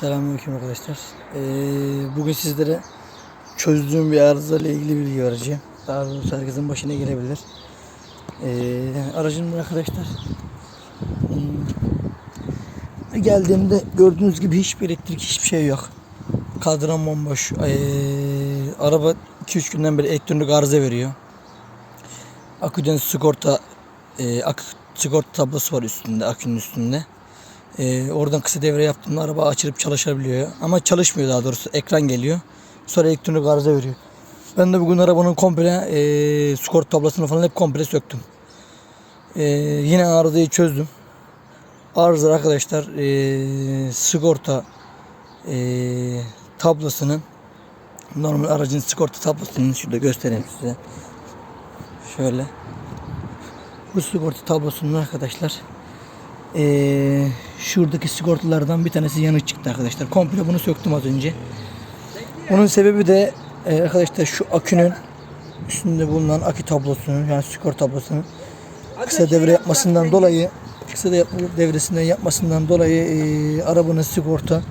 Selamünaleyküm arkadaşlar. Ee, bugün sizlere çözdüğüm bir arıza ile ilgili bilgi vereceğim. Doğrusu herkesin başına gelebilir. Ee, aracım arkadaşlar. Hmm, geldiğimde gördüğünüz gibi hiçbir elektrik hiçbir şey yok. Kadran bomboş. Ee, araba 2-3 günden beri elektronik arıza veriyor. Aküden sigorta e, akü sigorta tablosu var üstünde, akünün üstünde. Ee, oradan kısa devre yaptığımda araba açılıp çalışabiliyor. Ama çalışmıyor daha doğrusu. Ekran geliyor. Sonra elektronik arıza veriyor. Ben de bugün arabanın komple e, skort tablasını falan hep komple söktüm. E, yine arızayı çözdüm. Arıza arkadaşlar e, sigorta e, tablasının normal aracın sigorta tablasını şurada göstereyim size. Şöyle. Bu sigorta tablosunun arkadaşlar ee, şuradaki sigortalardan bir tanesi yanık çıktı arkadaşlar. Komple bunu söktüm az önce. Bunun sebebi de e, arkadaşlar şu akünün üstünde bulunan akü tablosunun yani sigorta tablosunun kısa devre yapmasından dolayı kısa devre devresinden yapmasından dolayı e, arabanın sigorta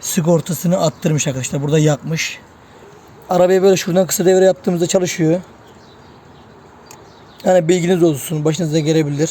sigortasını attırmış arkadaşlar. Burada yakmış. Arabaya böyle şuradan kısa devre yaptığımızda çalışıyor. Yani bilginiz olsun. Başınıza gelebilir.